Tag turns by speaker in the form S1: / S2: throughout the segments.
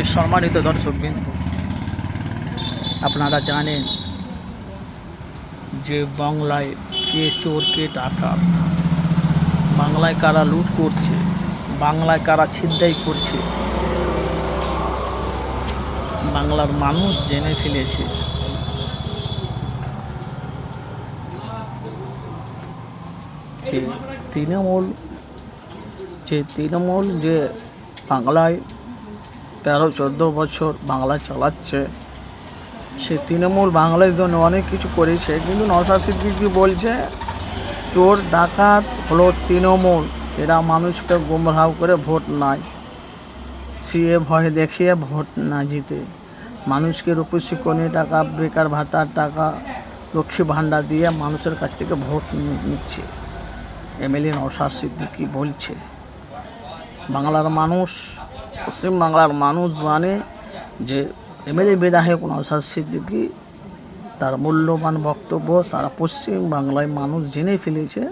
S1: সম্মানিত দর্শকবৃন্দ আপনারা জানেন যে বাংলায় কে চোর, কে ডাকাত, বাংলায় কারা লুট করছে, বাংলায় কারা ছিদ্দাই করছে, বাংলার মানুষ জেনে ফেলেছে। যে তৃণমূল যে তৃণমূল যে বাংলায় তেরো, চোদ্দ বছর বাংলা চালাচ্ছে। সে তৃণমূল বাংলার জন্য অনেক কিছু করেছে, কিন্তু নশা সিদ্দিকি বলছে, চোর ডাকাত হলো তৃণমূল, এরা মানুষকে গুমরাহ করে ভোট নাই। সিএ ভয় দেখিয়ে ভোট না জিতে। মানুষকে রূপসী কোনি টাকা, বেকার ভাতার টাকা, লক্ষ্মী ভাণ্ডার দিয়ে মানুষের কাছ থেকে ভোট নিচ্ছে। এমএলএ নশাদ সিদ্দিকি বলছে, বাংলার মানুষ পশ্চিম বাংলার মানুষ জানে যে এমএলএ বিধায়ক নশাদ সিদ্দিকি তার মূল্যবান বক্তব্য তারা পশ্চিম বাংলায় মানুষ জেনে ফেলেছে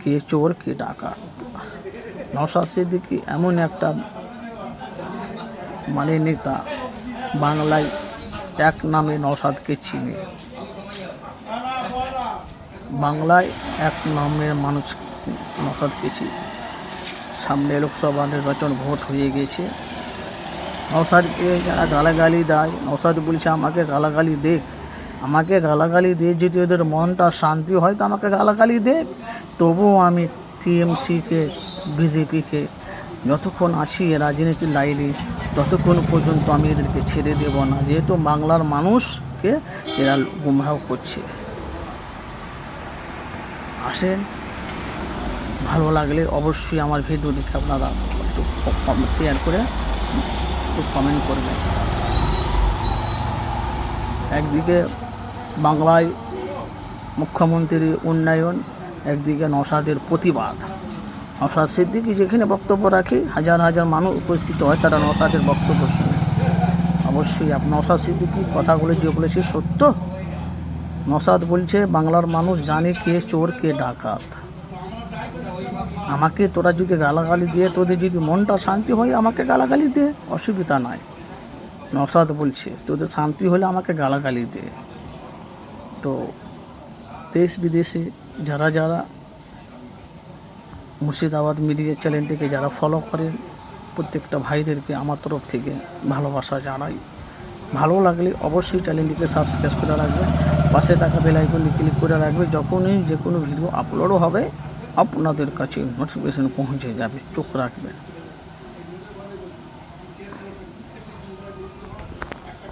S1: কে চোর, কে ডাকাত। নশাদ সিদ্দিকি এমন একটা মানে নেতা বাংলায় এক নামে নসাদকে চিনে। বাংলায় এক নামের মানুষ নসাদকে চিনে। সামনে লোকসভা নির্বাচন ভোট হয়ে গেছে। নসাদকে যারা গালাগালি দেয় নসাদ বলছে, আমাকে গালাগালি দেখ আমাকে গালাগালি দিয়ে যদি ওদের মনটা শান্তি হয়, তো আমাকে গালাগালি দেখ তবুও আমি টিএমসিকে বিজেপিকে যতক্ষণ আছি রাজনীতির লাইনে, ততক্ষণ পর্যন্ত আমি এদেরকে ছেড়ে দেব না। যেহেতু বাংলার মানুষকে এরা গুমরাহ করছে। আসেন ভালো লাগলে অবশ্যই আমার ভিডিও দেখে আপনারা একটু শেয়ার করে একটু কমেন্ট করবেন। একদিকে বাংলায় মুখ্যমন্ত্রীর উন্নয়ন, একদিকে নসাদের প্রতিবাদ। নসাদ সিদ্দিকি যেখানে বক্তব্য রাখে, হাজার হাজার মানুষ উপস্থিত হয়, তারা নসাদের বক্তব্য শুনে। অবশ্যই নসাদ সিদ্দিকি কথাগুলো যে বলেছে সত্য। নসাদ বলছে, বাংলার মানুষ জানে কে চোর, কে ডাকাত। আমাকে তোরা যদি গালাগালি দিয়ে তোদের যদি মনটা শান্তি হয়, আমাকে গালাগালি দে। অসুবিধা নাই। নসাদ বলছে, তোদের শান্তি হলে আমাকে গালাগালি দে। তো দেশ বিদেশে যারা যারা মুর্শিদাবাদ মিডিয়া চ্যানেলটিকে যারা ফলো করেন, প্রত্যেকটা ভাইদেরকে আমার তরফ থেকে ভালোবাসা জানাই। ভালো লাগলে অবশ্যই চ্যানেলটিকে সাবস্ক্রাইব করে রাখবে। পাশে থাকা বেলাইকনটি ক্লিক করে রাখবে। যখনই যে কোনো ভিডিও আপলোডও হবে আপনাদের কাছে নোটিফিকেশান পৌঁছে যাবে। চোখ রাখবেন।